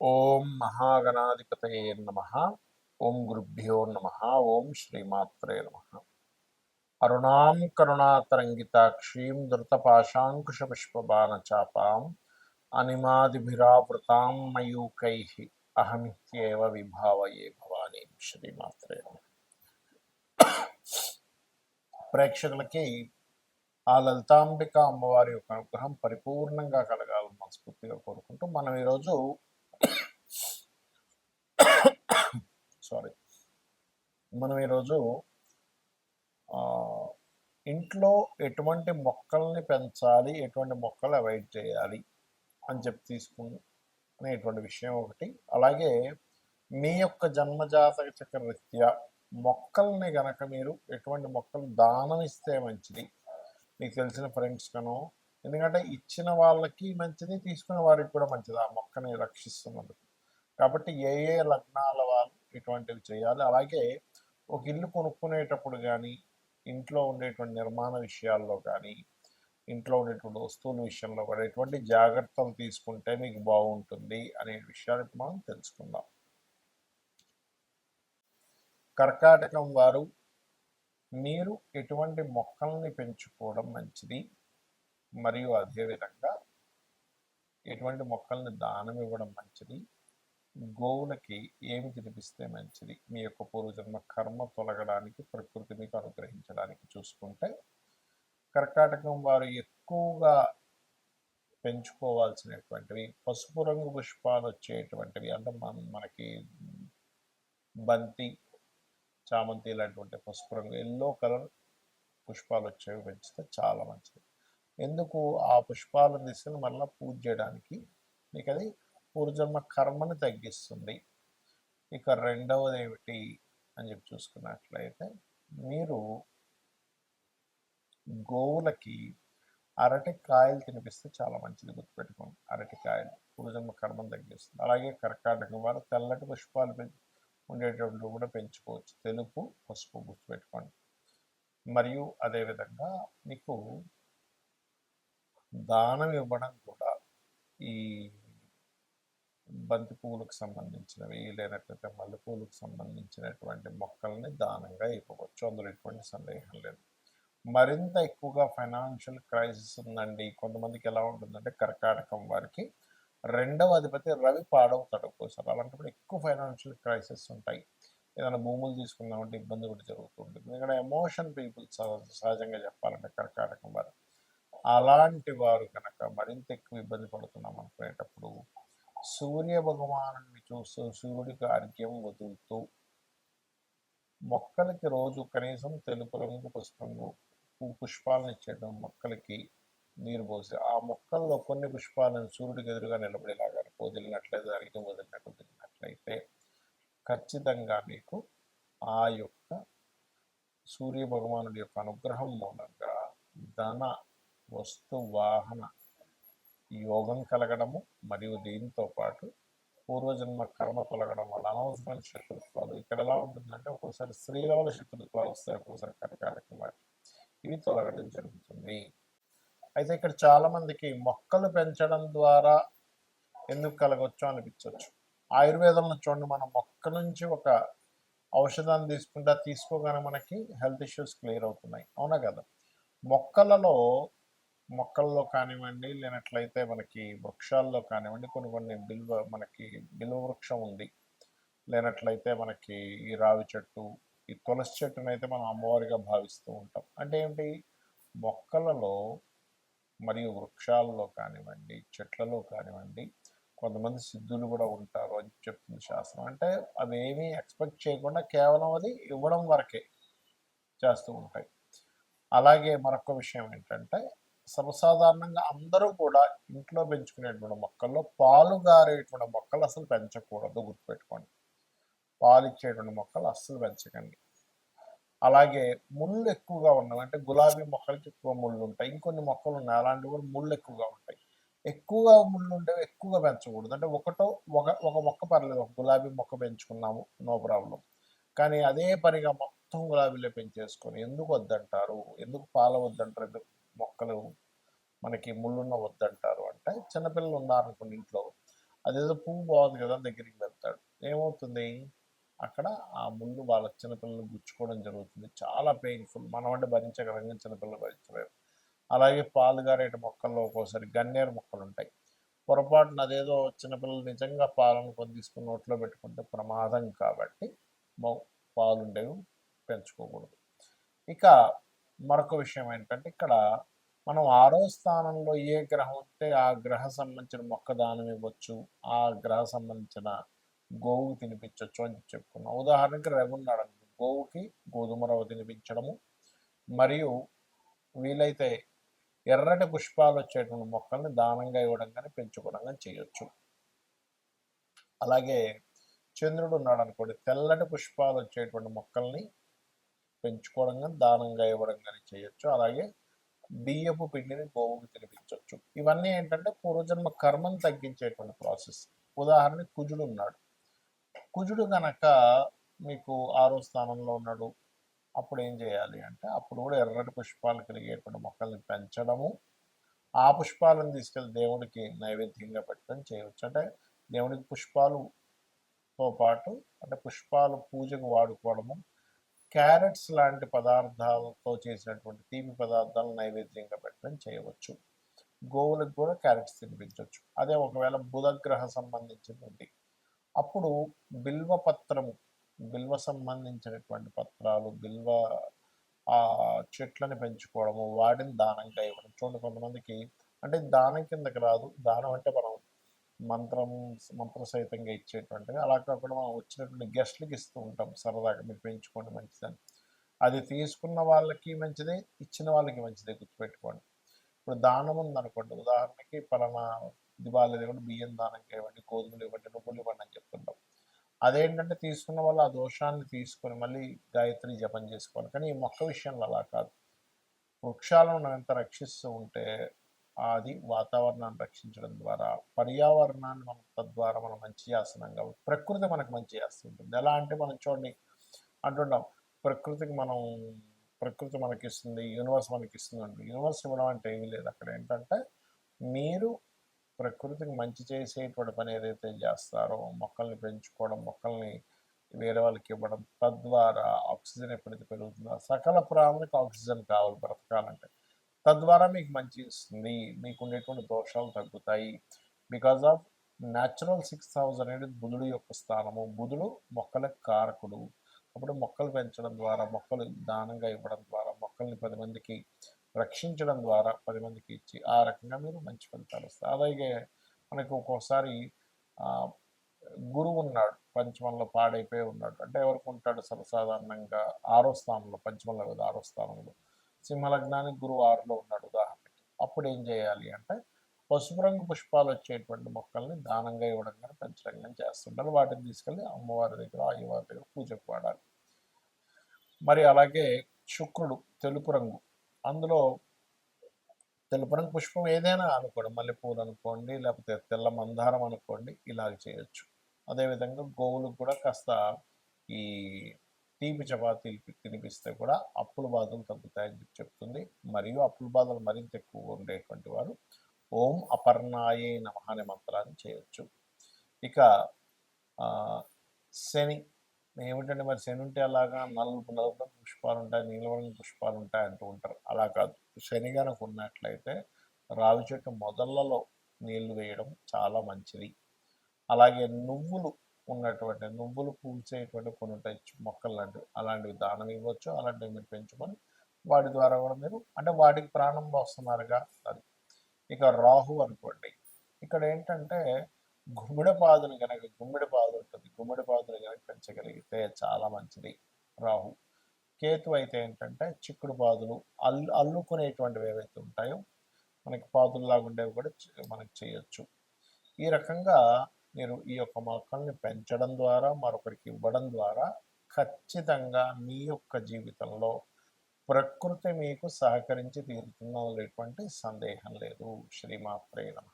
ఓం మహాగణాధిపతయే నమ. ఓం గురుభ్యో నమ. ఓం శ్రీమాత్రే నమ. అరుణాం కరుణాతరంగితాక్షీం ధృతపాశాంకుశపుష్పబాణచాపాం అనిమాదిభిరావృతాం మయూకై అహమిత్యేవ విభావయే భవానీ శ్రీమాత్రే నమ. ప్రేక్షకులకి ఆ లలితాంబిక అమ్మవారి యొక్క అనుగ్రహం పరిపూర్ణంగా కలగాలని మనస్ఫూర్తిగా కోరుకుంటూ మనం ఈరోజు సారీ మనం ఈరోజు ఇంట్లో ఎటువంటి మొక్కల్ని పెంచాలి ఎటువంటి మొక్కలు అవాయిడ్ చేయాలి అని చెప్పి తీసుకుని అనేటువంటి విషయం ఒకటి. అలాగే మీ యొక్క జన్మజాతక చక్ర రీత్యా మొక్కల్ని గనక మీరు ఎటువంటి మొక్కలు దానం ఇస్తే మంచిది. మీకు తెలిసిన ఫ్రెండ్స్ కను ఎందుకంటే ఇచ్చిన వాళ్ళకి మంచిది తీసుకున్న వారికి కూడా మంచిది. ఆ మొక్కని రక్షిస్తున్నందుకు. కాబట్టి ఏ ఏ లగ్నాల వల్ల ఇటువంటివి చేయాలి. అలాగే ఒక ఇల్లు కొనుక్కునేటప్పుడు కానీ ఇంట్లో ఉండేటువంటి నిర్మాణ విషయాల్లో కానీ ఇంట్లో ఉండేటువంటి వస్తువుల విషయంలో కూడా ఎటువంటి జాగ్రత్తలు తీసుకుంటే మీకు బాగుంటుంది అనే విషయాలు మనం తెలుసుకుందాం. కర్కాటకం వారు మీరు ఎటువంటి మొక్కల్ని పెంచుకోవడం మంచిది? మరియు అదేవిధంగా ఎటువంటి మొక్కల్ని దానం ఇవ్వడం మంచిది? గోవులకి ఏమి తినిపిస్తే మంచిది? మీ యొక్క పూర్వజన్మ కర్మ తొలగడానికి ప్రకృతి మీకు అనుగ్రహించడానికి చూసుకుంటే కర్కాటకం వారు ఎక్కువగా పెంచుకోవాల్సినటువంటివి పసుపు రంగు పుష్పాలు వచ్చేటువంటివి అంటే మన మనకి బంతి చామంతి ఇలాంటివంటి పసుపు రంగు ఎల్లో కలర్ పుష్పాలు వచ్చేవి పెంచితే చాలా మంచిది. ఎందుకు ఆ పుష్పాలను తీసుకుని మళ్ళీ పూజ చేయడానికి? మీకు అది పూర్వజన్మ కర్మని తగ్గిస్తుంది. ఇక రెండవది ఏమిటి అని చెప్పి చూసుకున్నట్లయితే మీరు గోవులకి అరటి కాయలు తినిపిస్తే చాలా మంచిది గుర్తుపెట్టుకోండి. అరటి కాయలు పూర్వజన్మ కర్మను తగ్గిస్తుంది. అలాగే కర్కాటకం వారు తెల్లటి పుష్పాలు పెంచి కూడా పెంచుకోవచ్చు. తెలుపు పసుపు గుర్తుపెట్టుకోండి. మరియు అదేవిధంగా మీకు దానం ఇవ్వడం కూడా ఈ బంతి పువ్వులకు సంబంధించినవి లేనట్లయితే మల్లె పువ్వులకు సంబంధించినటువంటి మొక్కల్ని దానంగా ఇవ్వవచ్చు. అందులో ఎటువంటి సందేహం లేదు. మరింత ఎక్కువగా ఫైనాన్షియల్ క్రైసిస్ ఉందండి. కొంతమందికి ఎలా ఉంటుందంటే కర్కాటకం వారికి రెండవ అధిపతి రవి పాడవుతాడు ఒక్కోసారి. అలాంటప్పుడు ఎక్కువ ఫైనాన్షియల్ క్రైసిస్ ఉంటాయి. ఏదైనా భూములు తీసుకుందామంటే ఇబ్బంది కూడా జరుగుతుంటుంది ఎందుకంటే ఎమోషన్ పీపుల్ సహజంగా చెప్పాలంటే కర్కాటకం వారు. అలాంటి వారు కనుక మరింత ఎక్కువ ఇబ్బంది పడుతున్నాం అనుకునేటప్పుడు సూర్యభగవాను చూస్తూ సూర్యుడికి అర్ఘ్యం వదులుతూ మొక్కలకి రోజు కనీసం తెలుపు రంగు పుష్పంగు పుష్పాలను ఇచ్చేయడం మొక్కలకి నీరు పోసి ఆ మొక్కల్లో కొన్ని పుష్పాలను సూర్యుడికి ఎదురుగా నిలబడేలాగా వదిలినట్లయితే అర్ఘ్యం వదిలినట్టు వదిలినట్లయితే ఖచ్చితంగా మీకు ఆ యొక్క సూర్య భగవానుడి యొక్క అనుగ్రహం మూలంగా ధన వస్తు వాహన యోగం కలగడము మరియు దీంతో పాటు పూర్వజన్మ కర్మ తొలగడం వల్ల అనవసరమైన శత్రుత్వాలు ఇక్కడ ఎలా ఉంటుందంటే ఒక్కోసారి స్త్రీల శత్రుత్వాలు వస్తాయి ఒక్కోసారి కర్కాటకం ఇవి తొలగడం జరుగుతుంది. అయితే ఇక్కడ చాలా మందికి మొక్కలు పెంచడం ద్వారా ఎందుకు కలగొచ్చు అనిపించవచ్చు ఆయుర్వేదంలో చూడండి మనం మొక్క నుంచి ఒక ఔషధాన్ని తీసుకుంటే తీసుకోగానే మనకి హెల్త్ ఇష్యూస్ క్లియర్ అవుతున్నాయి. అవునా కదా? మొక్కలలో మొక్కల్లో కానివ్వండి లేనట్లయితే మనకి వృక్షాల్లో కానివ్వండి కొన్ని కొన్ని బిల్వ మనకి బిల్వ వృక్షం ఉంది. లేనట్లయితే మనకి ఈ రావి చెట్టు ఈ తులసి చెట్టును అయితే మనం అమ్మవారిగా భావిస్తూ ఉంటాం. అంటే ఏంటి? మొక్కలలో మరియు వృక్షాల్లో కానివ్వండి చెట్లలో కానివ్వండి కొంతమంది సిద్ధులు కూడా ఉంటారు అని చెప్తుంది శాస్త్రం. అంటే అవి ఏమీ ఎక్స్పెక్ట్ చేయకుండా కేవలం అది ఇవ్వడం వరకే చేస్తూ ఉంటాయి. అలాగే మరొక విషయం ఏంటంటే సర్వసాధారణంగా అందరూ కూడా ఇంట్లో పెంచుకునేటువంటి మొక్కల్లో పాలు గారేటువంటి మొక్కలు అసలు పెంచకూడదు గుర్తుపెట్టుకోండి. పాలు ఇచ్చేటువంటి మొక్కలు అస్సలు పెంచకండి. అలాగే ముళ్ళు ఎక్కువగా ఉన్నవి అంటే గులాబీ మొక్కలకి ఎక్కువ ముళ్ళు ఉంటాయి. ఇంకొన్ని మొక్కలు ఉన్నాయి. అలాంటివి కూడా ముళ్ళు ఎక్కువగా ఉంటాయి. ఎక్కువగా ముళ్ళు ఉండేవి ఎక్కువగా పెంచకూడదు. అంటే ఒకటో ఒక ఒక మొక్క పర్లేదు. ఒక గులాబీ మొక్క పెంచుకున్నాము. No problem. కానీ అదే పనిగా మొత్తం గులాబీలే పెంచేసుకొని ఎందుకు వద్దంటారు? ఎందుకు పాల వద్దంటారు? ఎందుకు మొక్కలు మనకి ముళ్ళున్న వద్దంటారు అంటే చిన్నపిల్లలు ఉన్నారనుకోండి ఇంట్లో. అదేదో పువ్వు బాగుంది కదా దగ్గరికి వెళ్తాడు. ఏమవుతుంది? అక్కడ ఆ ముళ్ళు వాళ్ళ చిన్నపిల్లలు గుచ్చుకోవడం జరుగుతుంది. చాలా పెయిన్ఫుల్ మనం అంటే భరించగలం చిన్నపిల్లలు భరించలేరు. అలాగే పాలు గారేట మొక్కల్లో ఒక్కోసారి గన్నేరు మొక్కలు ఉంటాయి. పొరపాటున అదేదో చిన్నపిల్లలు నిజంగా పాలను కొని తీసుకుని నోట్లో పెట్టుకుంటే ప్రమాదం కాబట్టి పాలుండేవి పెంచుకోకూడదు. ఇక మరొక విషయం ఏంటంటే ఇక్కడ మనం ఆరో స్థానంలో ఏ గ్రహం ఉంటే ఆ గ్రహ సంబంధించిన మొక్క దానం ఇవ్వచ్చు ఆ గ్రహ సంబంధించిన గోవు తినిపించవచ్చు అని చెప్పుకున్నాం. ఉదాహరణకి రవి ఉన్నాడు అనుకో, గోవుకి గోధుమ రవ్వ తినిపించడము. మరియు వీలైతే ఎర్రటి పుష్పాలు వచ్చేటువంటి మొక్కల్ని దానంగా ఇవ్వడం కానీ పెంచుకోవడం కానీ చేయొచ్చు. అలాగే చంద్రుడు ఉన్నాడు అనుకోండి తెల్లటి పుష్పాలు వచ్చేటువంటి మొక్కల్ని పెంచుకోవడం కానీ దానంగా ఇవ్వడం కానీ చేయొచ్చు. అలాగే బియ్యపు పిండిని గోవుకి తినిపించవచ్చు. ఇవన్నీ ఏంటంటే పూర్వజన్మ కర్మను తగ్గించేటువంటి ప్రాసెస్. ఉదాహరణకి కుజుడు ఉన్నాడు. కుజుడు గనక మీకు ఆరో స్థానంలో ఉన్నాడు. అప్పుడు ఏం చేయాలి అంటే అప్పుడు కూడా ఎర్రటి పుష్పాలు కలిగేటువంటి మొక్కల్ని పెంచడము. ఆ పుష్పాలను తీసుకెళ్ళి దేవుడికి నైవేద్యంగా పెట్టడం చేయవచ్చు. అంటే దేవుడికి పుష్పాలుతో పాటు అంటే పుష్పాలు పూజకు వాడుకోవడము. క్యారెట్స్ లాంటి పదార్థాలతో చేసినటువంటి తీపి పదార్థాలను నైవేద్యంగా పెట్టడం చేయవచ్చు. గోవులకు కూడా క్యారెట్స్ తినిపించవచ్చు. అదే ఒకవేళ బుధగ్రహ సంబంధించినటువంటి అప్పుడు బిల్వ పత్రము బిల్వ సంబంధించినటువంటి పత్రాలు బిల్వ ఆ చెట్లను పెంచుకోవడము వాటిని దానంగా ఇవ్వడం. చూడండి కొంతమందికి అంటే దానం కిందకి రాదు. దానం అంటే మనం మంత్రం మంత్ర సహితంగా ఇచ్చేటువంటిది. అలా కాకుండా మనం వచ్చినటువంటి గెస్ట్లకి ఇస్తూ ఉంటాం సరదాగా మీరు పెంచుకోండి మంచిదని. అది తీసుకున్న వాళ్ళకి మంచిదే ఇచ్చిన వాళ్ళకి మంచిదే గుర్తుపెట్టుకోండి. ఇప్పుడు దానం ఉందనుకోండి ఉదాహరణకి పలానా దివాళీ కూడా బియ్యం దానం ఇవ్వండి గోధుమలు ఇవ్వండి నువ్వులు ఇవ్వండి అని చెప్తుంటాం. అదేంటంటే తీసుకున్న వాళ్ళు ఆ దోషాన్ని తీసుకొని మళ్ళీ గాయత్రి జపం చేసుకోవాలి. కానీ ఈ మొక్క విషయంలో అలా కాదు. వృక్షాలను మనం ఎంత రక్షిస్తూ ఉంటే అది వాతావరణాన్ని రక్షించడం ద్వారా పర్యావరణాన్ని మనం తద్వారా మనం మంచి చేస్తున్నాం కాబట్టి ప్రకృతి మనకు మంచి చేస్తుంటుంది ఎలా అంటే మనం చూడండి అంటుంటాం ప్రకృతికి మనం ప్రకృతి మనకి ఇస్తుంది యూనివర్స్ మనకి ఇస్తుంది అంటే యూనివర్స్ ఇవ్వడం అంటే ఏమీ లేదు. అక్కడ ఏంటంటే మీరు ప్రకృతికి మంచి చేసేటువంటి పని ఏదైతే చేస్తారో మొక్కల్ని పెంచుకోవడం మొక్కల్ని వేరే వాళ్ళకి ఇవ్వడం తద్వారా ఆక్సిజన్ ఎప్పుడైతే పెరుగుతుందో సకల ప్రాణులకు ఆక్సిజన్ కావాలి బ్రతకాలంటే. తద్వారా మీకు మంచి ఇస్తుంది మీకు ఉండేటువంటి దోషాలు తగ్గుతాయి. Because of natural six house అనేది బుధుడు యొక్క స్థానము. బుధుడు మొక్కలకు కారకుడు. అప్పుడు మొక్కలు పెంచడం ద్వారా మొక్కలు దానంగా ఇవ్వడం ద్వారా మొక్కల్ని పది మందికి రక్షించడం ద్వారా పది మందికి ఇచ్చి ఆ రకంగా మీరు మంచి ఫలితాలు వస్తాయి. అలాగే మనకు ఒక్కోసారి గురువు ఉన్నాడు పంచమంలో పాడైపోయి ఉన్నాడు. అంటే ఎవరికి ఉంటాడు సర్వసాధారణంగా? ఆరో స్థానంలో పంచమంలో కదా ఆరో స్థానంలో. సింహలగ్నానికి గురువు ఆరులో ఉన్నాడు ఉదాహరణకి. అప్పుడు ఏం చేయాలి అంటే పసుపు రంగు పుష్పాలు వచ్చేటువంటి మొక్కల్ని దానంగా ఇవ్వడం కానీ పెంచడం కానీ చేస్తుంటారు. వాటిని తీసుకెళ్ళి అమ్మవారి దగ్గర అయ్యవారి దగ్గర పూజకు వాడాలి. మరి అలాగే శుక్రుడు తెలుపు రంగు. అందులో తెలుపు రంగు పుష్పం ఏదైనా అనుకోండి మల్లెపూలు అనుకోండి లేకపోతే తెల్ల మందారం అనుకోండి ఇలాగ చేయొచ్చు. అదేవిధంగా గోవులకు కూడా కాస్త ఈ తీపి చపాతీలు తినిపిస్తే కూడా అప్పుల బాధలు తగ్గుతాయని చెప్పి చెప్తుంది. మరియు అప్పుల బాధలు మరింత ఎక్కువ ఉండేటువంటి వారు ఓం అపర్ణాయే నమ అనే మంత్రాన్ని చేయొచ్చు. ఇక శని. ఏమిటంటే మరి శని ఉంటే అలాగా నలుపు నలుపు పుష్పాలు ఉంటాయి నీలవర్ణ పుష్పాలు ఉంటాయి అంటూ ఉంటారు. అలా కాదు. శని కనుక ఉన్నట్లయితే రావి చెట్టు మొదళ్ళలో నీళ్ళు వేయడం చాలా మంచిది. అలాగే నువ్వులు ఉన్నటువంటి నువ్వులు పూసేటువంటి కొన్ని ఉంటాయి మొక్కలు లాంటివి అలాంటివి దానం ఇవ్వచ్చు అలాంటివి మీరు పెంచుకొని వాటి ద్వారా కూడా మీరు అంటే వాటికి ప్రాణం పోస్తున్నారుగా అది. ఇక రాహు అనుకోండి. ఇక్కడ ఏంటంటే గుమ్మిడిపాదులు కనుక గుమ్మిడిపాదు ఉంటుంది. గుమ్మిడిపాదులు కనుక పెంచగలిగితే చాలా మంచిది రాహు. కేతు అయితే ఏంటంటే చిక్కుడు పాదులు అల్లు అల్లుకునేటువంటివి ఏవైతే ఉంటాయో మనకి పాదుల్లాగా ఉండేవి కూడా మనకి చేయొచ్చు. ఈ రకంగా మీరు ఈ యొక్క మొక్కల్ని పెంచడం ద్వారా మరొకరికి ఇవ్వడం ద్వారా ఖచ్చితంగా మీ యొక్క జీవితంలో ప్రకృతి మీకు సహకరించి తీరుతుందో సందేహం లేదు. శ్రీమాత్రే నమ.